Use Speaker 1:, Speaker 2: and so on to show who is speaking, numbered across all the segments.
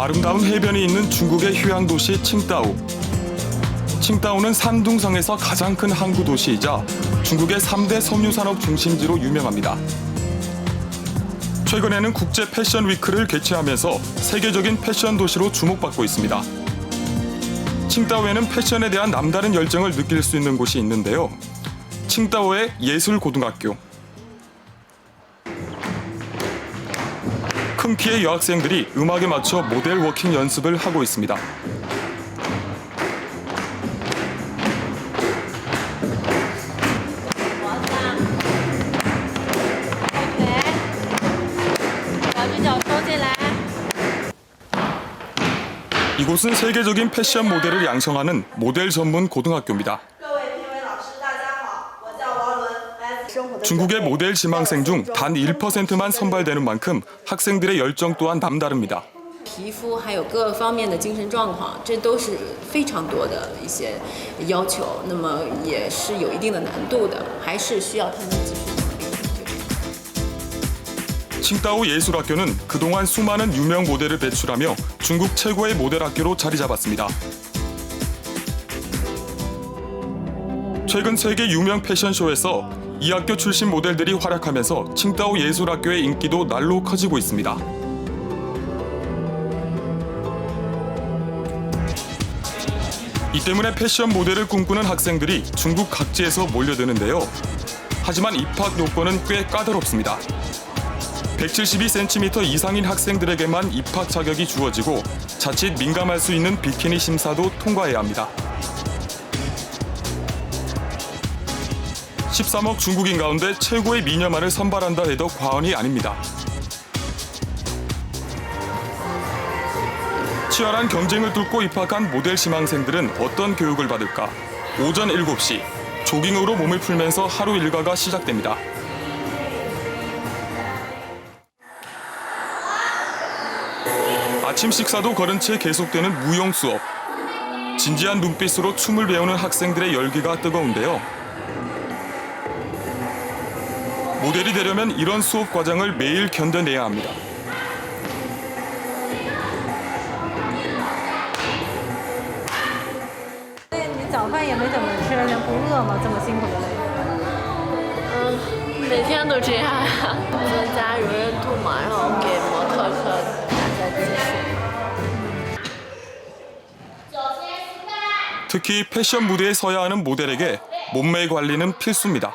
Speaker 1: 아름다운 해변이 있는 중국의 휴양 도시 칭다오. 칭다오는 산둥성에서 가장 큰 항구 도시이자 중국의 3대 섬유 산업 중심지로 유명합니다. 최근에는 국제 패션 위크를 개최하면서 세계적인 패션 도시로 주목받고 있습니다. 칭다오에는 패션에 대한 남다른 열정을 느낄 수 있는 곳이 있는데요. 칭다오의 예술고등학교. 큰 키의 여학생들이 음악에 맞춰 모델 워킹 연습을 하고 있습니다. 이곳은 세계적인 패션 모델을 양성하는 모델 전문 고등학교입니다. 중국의 모델 지망생 중 단 1%만 선발되는 만큼 학생들의 열정 또한 남다릅니다.
Speaker 2: 皮肤还有各方面的精神状况，这都是非常多的一些要求，那么也是有一定的难度的，还是需要他们继续努力。就这样
Speaker 1: 칭다오 예술학교는 그동안 수많은 유명 모델을 배출하며 중국 최고의 모델 학교로 자리 잡았습니다. 최근 세계 유명 패션쇼에서 이 학교 출신 모델들이 활약하면서 칭다오 예술학교의 인기도 날로 커지고 있습니다. 이 때문에 패션 모델을 꿈꾸는 학생들이 중국 각지에서 몰려드는데요. 하지만 입학 요건은 꽤 까다롭습니다. 172cm 이상인 학생들에게만 입학 자격이 주어지고 자칫 민감할 수 있는 비키니 심사도 통과해야 합니다. 13억 중국인 가운데 최고의 미녀만을 선발한다 해도 과언이 아닙니다. 치열한 경쟁을 뚫고 입학한 모델 심학생들은 어떤 교육을 받을까? 오전 7시 조깅으로 몸을 풀면서 하루 일과가 시작됩니다. 아침 식사도 거른 채 계속되는 무용 수업. 진지한 눈빛으로 춤을 배우는 학생들의 열기가 뜨거운데요. 모델이 되려면 이런 수업 과정을 매일 견뎌내야 합니다. 특히 패션 무대에 서야 하는 모델에게 몸매 관리는 필수입니다.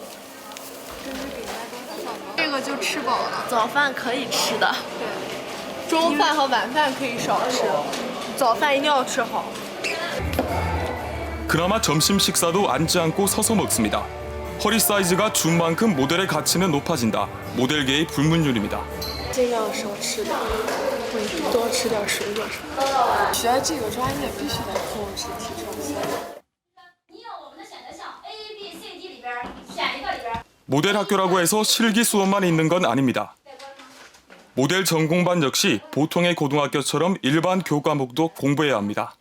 Speaker 3: 早饭可以吃的，
Speaker 4: 中饭和晚饭可以少吃，早饭一定要吃好。
Speaker 1: 그나마 점심 식사도 앉지 않고 서서 먹습니다. 허리 사이즈가 준 만큼 모델의 가치는 높아진다. 모델계의 불문율입니다.
Speaker 3: 尽量少吃点，多吃点水果什么的。学这个专业必须得控制体重线。
Speaker 5: 你有我们的选择项 A、B、C、D 里边儿选一个里边儿。
Speaker 1: 모델 학교라고 해서 실기 수업만 있는 건 아닙니다. 모델 전공반 역시 보통의 고등학교처럼 일반 교과목도 공부해야 합니다.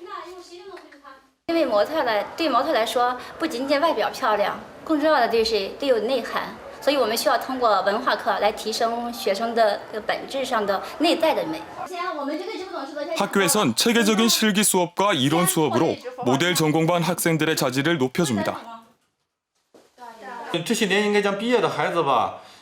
Speaker 5: 那用谁就能对付他们？
Speaker 6: 因为模特来对模特来说，不仅仅外表漂亮，更重要的就是得有内涵。所以我们需要通过文化课来提升学生的这个本质上的内在的美。
Speaker 5: 首先，我们针对支付董事的
Speaker 1: 학교에선 체계적인 실기 수업과 이론 수업으로 모델 전공반 학생들의 자질을 높여줍니다.
Speaker 7: 这些年应该讲毕业的孩子吧，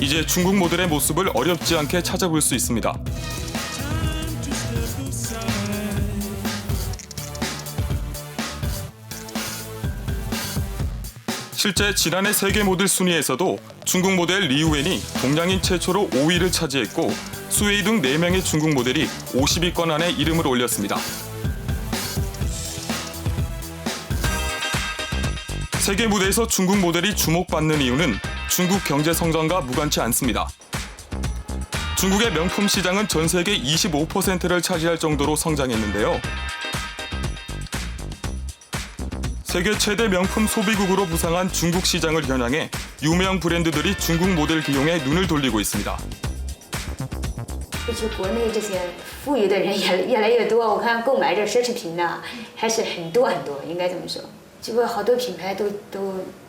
Speaker 1: 이제 중국 모델의 모습을 어렵지 않게 찾아볼 수 있습니다. 실제 지난해 세계 모델 순위에서도 중국 모델 리우엔이 동양인 최초로 5위를 차지했고 수웨이 등 4명의 중국 모델이 50위권 안에 이름을 올렸습니다. 세계 무대에서 중국 모델이 주목받는 이유는 중국 경제 성장과 무관치 않습니다. 중국의 명품 시장은 전 세계 25%를 차지할 정도로 성장했는데요. 세계 최대 명품 소비국으로 부상한 중국 시장을 겨냥해 유명 브랜드들이 중국 모델 기용에 눈을 돌리고 있습니다.
Speaker 8: 就是国内这些富裕的人也越来越多，我看购买这奢侈品的还是很多很多，应该这么说。结果好多品牌都都，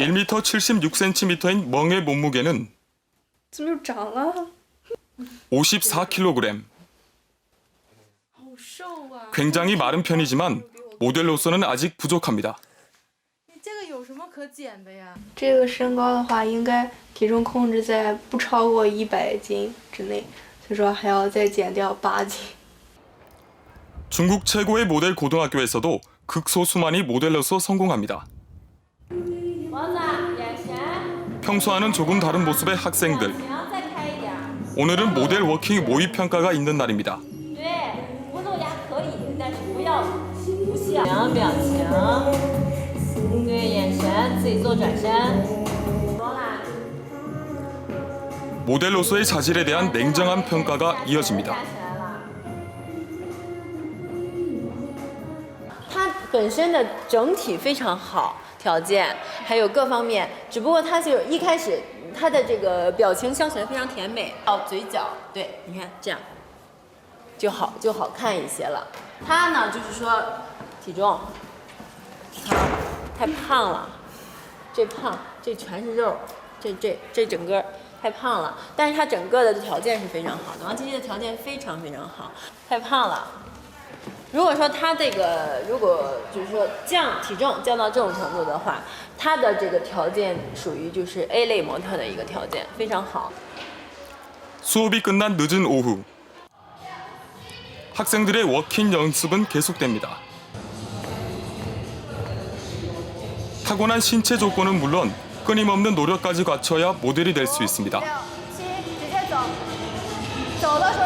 Speaker 1: 1m 76cm인 멍의 몸무게는 54kg. 굉장히 마른 편이지만 모델로서는 아직 부족합니다. 중국 최고의 모델 고등학교에서도 극소수만이 모델로서 성공합니다. 평소와는 조금 다른 모습의 학생들.
Speaker 9: 表情再开一点。
Speaker 1: 오늘은 모델 워킹 모의 평가가 있는 날입니다.
Speaker 9: 对，不露牙可以，但是不要不像。表情，对，眼神，自己做转身。罗兰，
Speaker 1: 모델로서의 자질에 대한 냉정한 평가가 이어집니다.
Speaker 9: 站起来了。
Speaker 2: 它本身的整体非常好， 条件还有各方面，只不过他就一开始他的这个表情笑起来非常甜美，哦，嘴角，对，你看这样就好就好看一些了。他呢就是说体重，它太胖了，这胖这全是肉，这这这整个太胖了，但是他整个的条件是非常好的，王琪琪的条件非常非常好，太胖了。如果说他这个如果就是说降体重降到这种程度的话，他的这个条件属于就是 A 类模特的一个条件，非常好。
Speaker 1: 수업이 끝난 늦은 오후. 학생들의 워킹 연습은 계속됩니다. 타고난 신체 조건은 물론 끊임없는 노력까지 갖춰야 모델이 될 수 있습니다.
Speaker 5: 七，直接走。走的时候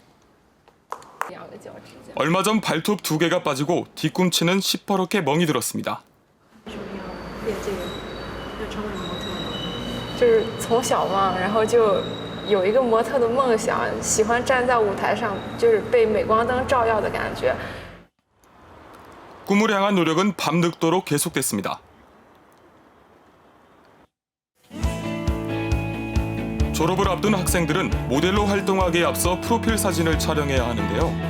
Speaker 1: 얼마 전 발톱 두 개가 빠지고 뒤꿈치는 시퍼렇게 멍이 들었습니다.
Speaker 3: 练这个要成为模特吗？就是从小嘛，然后就有一个模特的梦想，喜欢站在舞台上，就是被镁光灯照耀的感觉。
Speaker 1: 꿈을 향한 노력은 밤늦도록 계속됐습니다. 졸업을 앞둔 학생들은 모델로 활동하기에 앞서 프로필 사진을 촬영해야 하는데요.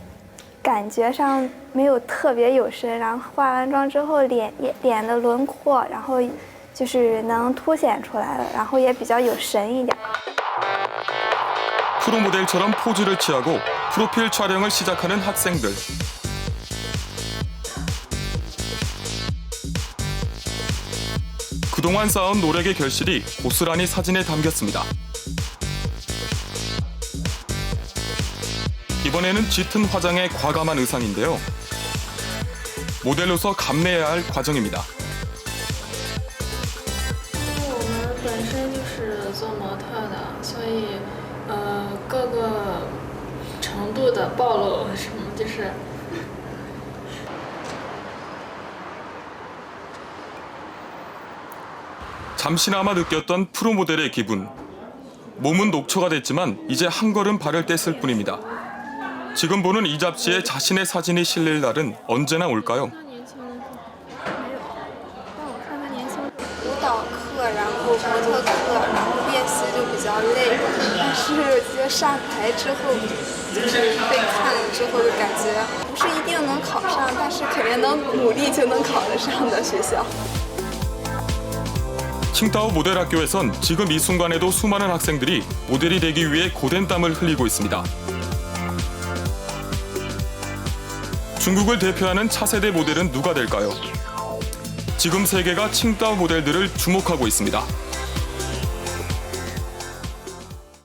Speaker 10: 感觉上没有特别有神，然后化完妆之后脸也脸的轮廓，然后就是能凸显出来了，然后也比较有神一点。
Speaker 1: 프로 모델처럼 포즈를 취하고 프로필 촬영을 시작하는 학생들. 그동안 쌓은 노력의 결실이 고스란히 사진에 담겼습니다. 이번에는 짙은 화장에 과감한 의상인데요. 모델로서 감내해야 할 과정입니다.
Speaker 3: 我们本身就是做模特的，所以呃各个程度的暴露什么就是。
Speaker 1: 잠시나마 느꼈던 프로 모델의 기분. 몸은 녹초가 됐지만 이제 한 걸음 발을 뗐을 뿐입니다. 지금 보는 이 잡지에 자신의 사진이 실릴 날은 언제나 올까요?
Speaker 4: 舞蹈课，然后模特课，然后练习就比较累，但是我觉得上台之后，就是被看了之后，就感觉不是一定能考上，但是肯定能努力就能考得上的学校。
Speaker 1: 칭따오 모델학교에선 지금 이 순간에도 수많은 학생들이 모델이 되기 위해 고된 땀을 흘리고 있습니다. 중국을 대표하는 차세대 모델은 누가 될까요? 지금 세계가 칭따오 모델들을 주목하고 있습니다.